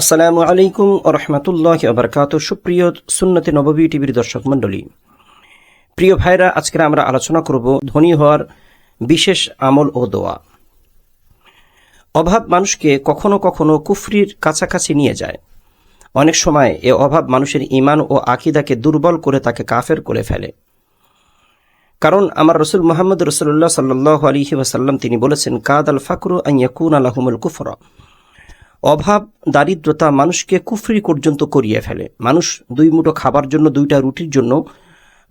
আসসালামু আলাইকুম রহমতুল্লাহ আবরকাত সুপ্রিয় সুন্নতি নববী টিভির দর্শক মণ্ডলী, প্রিয় ভাইরা আজকে আমরা আলোচনা করব ধনী হওয়ার বিশেষ আমল ও দোয়া। অভাব মানুষকে কখনো কখনো কুফরির কাছাকাছি নিয়ে যায়। অনেক সময় এ অভাব মানুষের ইমান ও আকিদাকে দুর্বল করে তাকে কাফের করে ফেলে। কারণ আমার রসুল মোহাম্মদ রসুল্লাহ সাল্লাহ আলহি ওয়াসাল্লাম তিনি বলেছেন কাদ আল ফাকরু আইয়াকুন আলাহমুল কুফরা। অভাব, দারিদ্রতা মানুষকে কুফরি পর্যন্ত করিয়ে ফেলে। মানুষ দুই মুঠো খাবার জন্য, দুইটা রুটির জন্য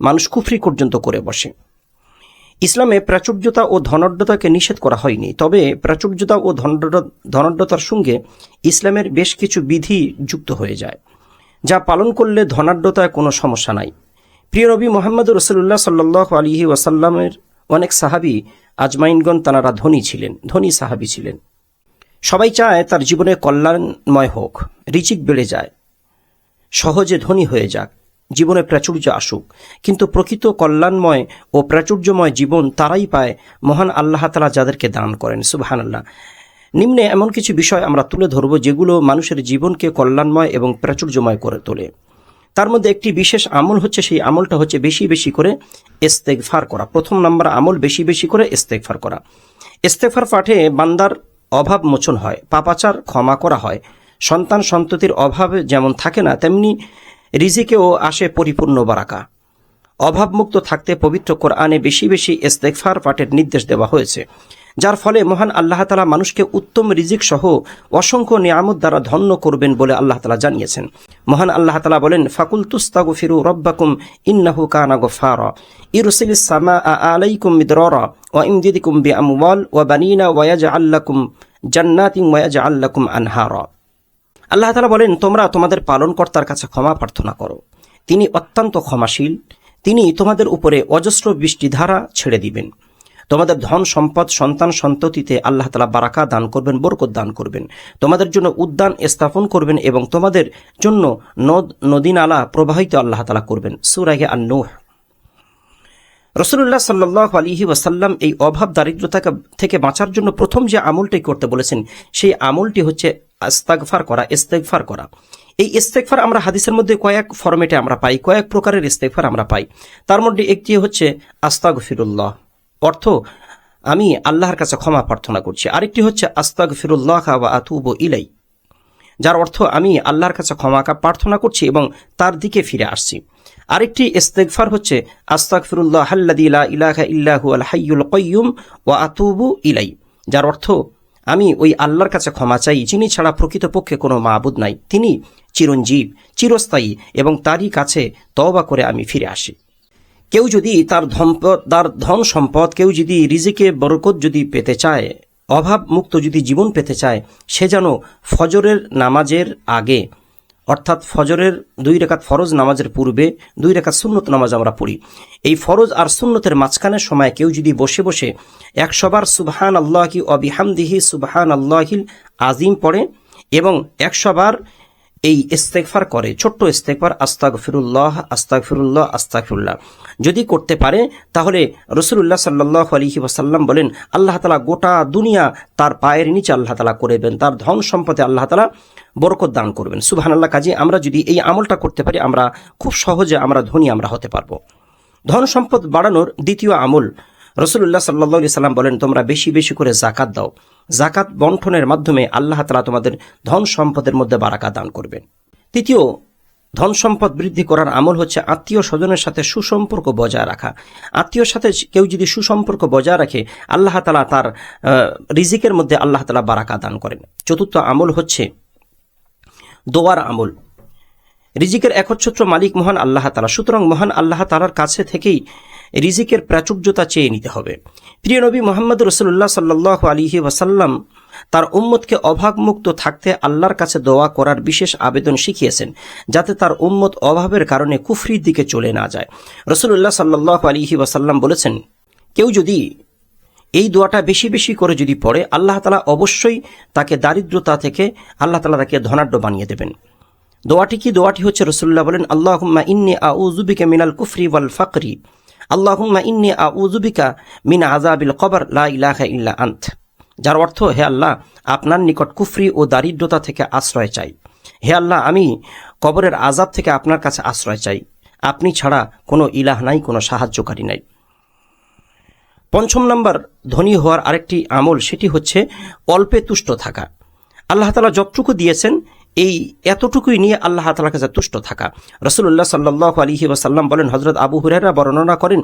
মানুষ কুফরি পর্যন্ত করে বসে। ইসলামে প্রাচুর্যতা ও ধনাঢ্যতাকে নিষেধ করা হয়নি। তবে প্রাচুর্যতা ও ধনাঢ্য- ধনাঢ্যতার সঙ্গে ইসলামের বেশ কিছু বিধি যুক্ত হয়ে যায়, যা পালন করলে ধনাঢ্যতায় কোনো সমস্যা নাই। প্রিয় নবী মোহাম্মদ রসুল্লাহ সাল্লাহ আলিহি ওয়াসাল্লামের অনেক সাহাবি, আজমাইনগণ তানারা ধনী ছিলেন, ধনী সাহাবি ছিলেন। সবাই চায় তার জীবনে কল্যাণময় হোক। রিচিক বেড়ে যায়। সহজে ধনী হয়ে যাক। জীবনে প্রাচুর্য আসুক। কিন্তু প্রকৃত কল্যাণময় ও প্রাচুর্যময় জীবন তারাই পায় মহান আল্লাহ তালা যাদেরকে দান করেন। সুবাহান আল্লাহ নিম্নে এমন কিছু বিষয় আমরা তুলে ধরব যেগুলো মানুষের জীবনকে কল্যাণময় এবং প্রাচুর্যময় করে তোলে। তার মধ্যে একটি বিশেষ আমল হচ্ছে, সেই আমলটা হচ্ছে বেশি বেশি করে ইস্তেগফার করা। প্রথম নাম্বার আমল, বেশি বেশি করে ইস্তেগফার করা। ইস্তেগফার পাঠে বান্দার অভাব মোচন হয়, পাপাচার ক্ষমা করা হয়। সন্তান সন্ততির অভাব যেমন থাকে না, তেমনি রিজিকেও আসে পরিপূর্ণ বারাকা। অভাবমুক্ত থাকতে পবিত্র কোরআনে বেশি বেশি ইস্তেকফার পাঠের নির্দেশ দেওয়া হয়েছে, যার ফলে মহান আল্লাহ তালা মানুষকে উত্তম রিজিক সহ অসংখ্য নিয়ামত দ্বারা ধন্য করবেন বলে আল্লাহ তালা জানিয়েছেন। মহান আল্লাহ তালা বলেন ফাকুল তুস্তাগু ফিরু রব্বাকুম ইন্নাহু কানা গফারা ইরসিলিস সামা আলাইকুম মিদরারা ওয়া ইমদিদিকুম বি আমওয়াল ওয়া বানিনা ওয়া ইয়াজআল লাকুম জান্নাতিন ওয়া ইয়াজআল লাকুম আনহারা। আল্লাহ তালা বলেন, তোমরা তোমাদের পালনকর্তার কাছে ক্ষমা প্রার্থনা করো। তিনি অত্যন্ত ক্ষমাশীল। তিনি তোমাদের উপরে অজস্র বৃষ্টিধারা ছেড়ে দিবেন। তোমাদের ধন সম্পদ, সন্তান সন্ততিতে আল্লাহ তালা বারাকা দান করবেন, বরকত দান করবেন। তোমাদের জন্য উদ্যান স্থাপন করবেন এবং তোমাদের জন্য নদ, নদী নালা প্রবাহিত আল্লাহ তালা করবেন। সুরাগে আন্নুহ রসুল্লাহ সাল্লাহ আলিহি ওয়াসাল্লাম এই অভাব দারিদ্রতা থেকে বাঁচার জন্য প্রথম যে আমলটি করতে বলেছেন, সেই আমলটি হচ্ছে আস্তাগফার করা, ইস্তেগফার করা। এই ইস্তেগফার আমরা হাদিসের মধ্যে কয়েক ফরম্যাটে আমরা পাই, কয়েক প্রকারের ইস্তেগফার আমরা পাই। তার মধ্যে একটি হচ্ছে আস্তাগফিরুল্লাহ। অর্থ, আমি আল্লাহর কাছে ক্ষমা প্রার্থনা করছি। আরেকটি হচ্ছে, আস্তাগফিরুল্লাহ ওয়া আতুব ইলাই যার অর্থ, আমি আল্লাহর কাছে ক্ষমা প্রার্থনা করছি এবং তার দিকে ফিরে আসছি। আরেকটি ইস্তেগফার হচ্ছে, আস্তাগফিরুল্লাহ আল্লাযী লা ইলাহা ইল্লাহু আল হাইয়ুল কাইয়্যুম ওয়া আতুবু ইলাই যার অর্থ, আমি ওই আল্লাহর কাছে ক্ষমা চাই, যিনি ছাড়া প্রকৃতপক্ষে কোনো মাহবুদ নাই। তিনি চিরঞ্জীব, চিরস্থায়ী এবং তারই কাছে তওবা করে আমি ফিরে আসি। কেউ যদি তার ধম্পদ তার ধন সম্পদ, কেউ যদি রিজিকে বরকত যদি পেতে চায়, অভাব মুক্ত যদি জীবন পেতে চায়, সে যেন ফজরের নামাজের আগে, অর্থাৎ ফজরের দুই রেখাত ফরজ নামাজের পূর্বে, দুই রেখাত সুন্নত নামাজ আমরা পড়ি। এই ফরজ আর সুন্নতের মাঝখানের সময় কেউ যদি বসে বসে একশোবার সুবহান আল্লাহ অবিহামদিহি সুবহান আল্লাহিল আজিম পড়ে এবং একশোবার এই ইস্তেকফার করে, ছোট্ট ইস্তেকফার আস্তাক ফিরুল্লাহ আস্তাক ফিরুল্লাহ আস্তাক ফিরুল্লাহ যদি করতে পারে, তাহলে রসুল্লাহ সাল্লাহ আলহি ওয়াসাল্লাম বলেন, আল্লাহ তালা গোটা দুনিয়া তার পায়ের নিচে আল্লাহ তালা করবেন, তার ধন সম্পদে আল্লাহ তালা বরকত দান করবেন। সুবাহান আল্লাহ কাজে আমরা যদি এই আমলটা করতে পারি, আমরা খুব সহজে আমরা ধনী আমরা হতে পারব। ধন সম্পদ বাড়ানোর দ্বিতীয় আমল রসুল্লাহ সাল্লাহ সাল্লাম বলেন, তোমরা বেশি বেশি করে জাকাত দাও। জাকাত বন্টনের মাধ্যমে আল্লাহ তালা তোমাদের ধন সম্পদের মধ্যে বারাকা দান করবেন। তৃতীয়, ধন সম্পদ বৃদ্ধি করার আমল হচ্ছে আত্মীয় স্বজনের সাথে সুসম্পর্ক বজায় রাখা। আত্মীয়র সাথে কেউ যদি সুসম্পর্ক বজায় রাখে, আল্লাহ তালা তার রিজিকের মধ্যে আল্লাহ তালা বারাকা দান করেন। চতুর্থ আমল হচ্ছে দোয়ার আমল। রিজিকের একচ্ছত্র মালিক মহান আল্লাহ তালা সুতরাং মহান আল্লাহ তালার কাছে থেকেই রিজিকের প্রাচুর্যতা চেয়ে নিতে হবে। প্রিয় নবী মোহাম্মদ রসুল্লাহ সাল্লাহ আলিহি ওয়াসাল্লাম তার উম্মতকে অভাবমুক্ত থাকতে আল্লাহর কাছে দোয়া করার বিশেষ আবেদন শিখিয়েছেন, যাতে তার উম্মত অভাবের কারণে কুফরির দিকে চলে না যায়। রসুল্লাহ সাল্লাহ আলিহি ওয়াসাল্লাম বলেছেন, কেউ যদি এই দোয়াটা বেশি বেশি করে যদি পড়ে, আল্লাহ তালা অবশ্যই তাকে দারিদ্রতা থেকে আল্লাহ তালা তাকে ধনাঢ্য বানিয়ে দেবেন। দোয়াটি কি? দোয়াটি হচ্ছে রসুল্লাহ বলেন, আল্লাহুম্মা ইন্নি আউযুবিকা মিনাল কুফরি ওয়াল ফাকরি। আল্লাহুম্মা ইন্নি আউযুবিকা মিন আযাবিল কবর, লা ইলাহা ইল্লা আন্ত। যার অর্থ, হে আল্লাহ, আপনার নিকট কুফরি ও দারিদ্রতা থেকে আশ্রয় চাই। হে আল্লাহ, আমি কবরের আজাব থেকে আপনার কাছে আশ্রয় চাই। আপনি ছাড়া কোনো ইলাহ নাই, কোনো সাহায্যকারী নাই। পঞ্চম নম্বর, ধনী হওয়ার আরেকটি আমল, সেটি হচ্ছে অল্পে তুষ্ট থাকা। আল্লাহ তালা যতটুকু দিয়েছেন এই এতটুকুই নিয়ে আল্লাহ তালার কাছে তুষ্ট থাকা। রসুল্লাহ সাল্লাহ আলহি ওসাল্লাম বলেন হজরত আবু হুরেরা বর্ণনা করেন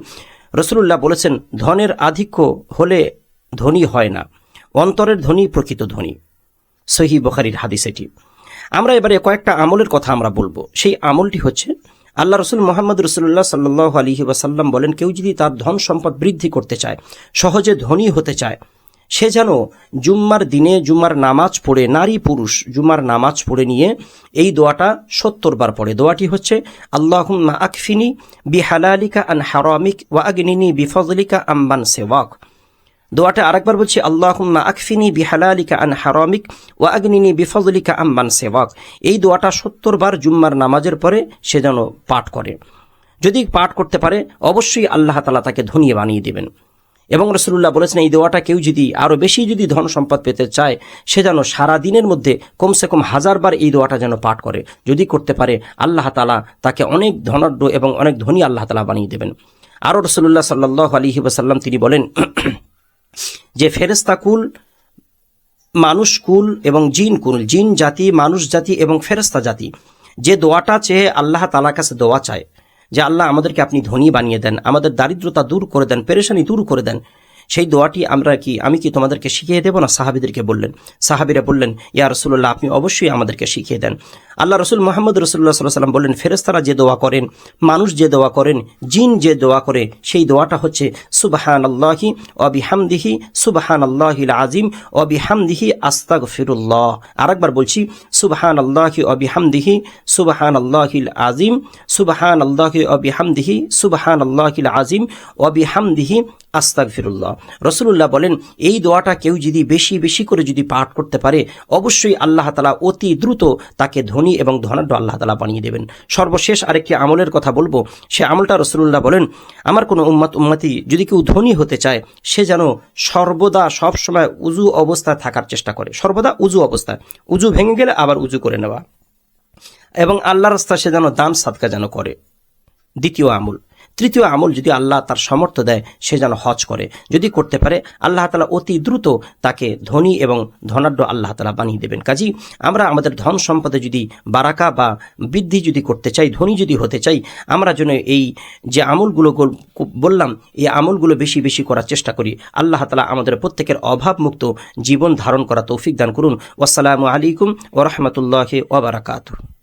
রসুল্লাহ বলেছেন, ধনের আধিক্য হলে ধনী হয় না, অন্তরের ধনী প্রকৃত ধনী। সহি বখারির হাদিস এটি। আমরা এবারে কয়েকটা আমলের কথা আমরা বলব। সেই আমলটি হচ্ছে, আল্লাহ রসুল মোহাম্মদ রসুল্লাহ সাল্লাহ আলহি ওয়াসাল্লাম বলেন, কেউ যদি তার ধন সম্পদ বৃদ্ধি করতে চায়, সহজে ধনী হতে চায় সে যেন জুম্মার দিনে জুম্মার নামাজ পড়ে, নারী পুরুষ জুম্মার নামাজ পড়ে নিয়ে এই দোয়াটা সত্তর বার পড়ে। দোয়াটি হচ্ছে, আল্লাহুম্মা আকফিনি বিহালালিকা আন হারামিক ওয়া আগনিনি বিফজলিকা আম্বান সেওয়াক। দোয়াটা আরেকবার বলছি, আল্লাহুম্মা আকফিনি বিহালালিকা আন হারামিক ওয়া আগনিনি বিফজলিকা আম্বান সেওয়াক। এই দোয়াটা সত্তর বার জুম্মার নামাজের পরে সে যেন পাঠ করে। যদি পাঠ করতে পারে, অবশ্যই আল্লাহ তালা তাকে ধনিয়ে বানিয়ে দেবেন। এবং রসুল্লাহ বলেছেন, এই দোয়াটা কেউ যদি আরও বেশি যদি ধন সম্পদ পেতে চায়, সে যেন সারা দিনের মধ্যে কমসে কম হাজারবার এই দোয়াটা যেন পাঠ করে। যদি করতে পারে, আল্লাহ তালা তাকে অনেক ধনাঢ্য এবং অনেক ধনী আল্লাহ তালা বানিয়ে দেবেন। আরও রসুল্লাহ সাল্লাহ আলহি ওসাল্লাম তিনি বলেন, যে ফেরেস্তাকুল মানুষ কুল এবং জিন কুল, জিন জাতি, মানুষ জাতি এবং ফেরেস্তা জাতি, যে দোয়াটা চেয়ে আল্লাহ তালা কাছে দোয়া চায় যে আল্লাহ আমাদেরকে আপনি ধনী বানিয়ে দেন, আমাদের দারিদ্রতা দূর করে দেন, পেরেশানি দূর করে দেন। সেই দোয়াটি আমরা কি, আমি কি তোমাদেরকে শিখিয়ে দেবো না সাহাবিদেরকে বললেন? সাহাবিরা বললেন, ইয়া রসুল্লাহ আপনি অবশ্যই আমাদেরকে শিখিয়ে দেন। আল্লাহ রসুল মোহাম্মদ রসুল্লাহ সাল্লাহ সাল্লাম বললেন ফেরেস্তারা যে দোয়া করেন, মানুষ যে দোয়া করেন, জিন যে দোয়া করে, সেই দোয়াটা হচ্ছে সুবাহান আল্লাহি অবিহামদিহি সুবাহান আল্লাহিল আজিম অবিহামদিহি আস্তাগ ফিরুল্লাহ আরেকবার বলছি সুবাহান আল্লাহি অবিহামদিহি সুবাহান আল্লাহিল আজিম সুবাহান আল্লাহি অবিহামদিহি সুবাহান আল্লাহিল আজিম অবিহামদিহি আস্তাক ফিরুল্লাহ রসুল্লাহ বলেন, এই দোয়াটা কেউ যদি বেশি বেশি করে যদি পাঠ করতে পারে, অবশ্যই আল্লাহ তালা অতি দ্রুত তাকে ধনী এবং ধনাঢ্য আল্লাহ তালা বানিয়ে দেবেন। সর্বশেষ আরেকটি আমলের কথা বলব। সে আমলটা রসুল্লাহ বলেন, আমার কোনো উম্মাত, উম্মাতি যদি কেউ ধনী হতে চায়, সে যেন সর্বদা সবসময় উজু অবস্থায় থাকার চেষ্টা করে। সর্বদা উজু অবস্থায়। উজু ভেঙে গেলে আবার উজু করে নেওয়া। এবং আল্লাহ রাস্তা সে যেন দান, সাদকা যেন করে। দ্বিতীয় আমল। তৃতীয় আমল যদি আল্লাহ তার সমর্থ দেয়, সে যেন হজ করে। যদি করতে পারে, আল্লাহ তালা অতি দ্রুত তাকে ধনী এবং ধনাঢ্য আল্লাহ তালা বানিয়ে দেবেন। কাজী, আমরা আমাদের ধন সম্পদে যদি বারাকা বা বৃদ্ধি যদি করতে চাই, ধনী যদি হতে চাই, আমরা যেন এই যে আমলগুলো গল- বললাম, এই আমলগুলো বেশি বেশি করার চেষ্টা করি। আল্লাহ তালা আমাদের প্রত্যেকের অভাবমুক্ত জীবন ধারণ করা তৌফিক দান করুন। ওয়াসালামু আলাইকুম ওরহমতুল্লাহ ওবরাকাতু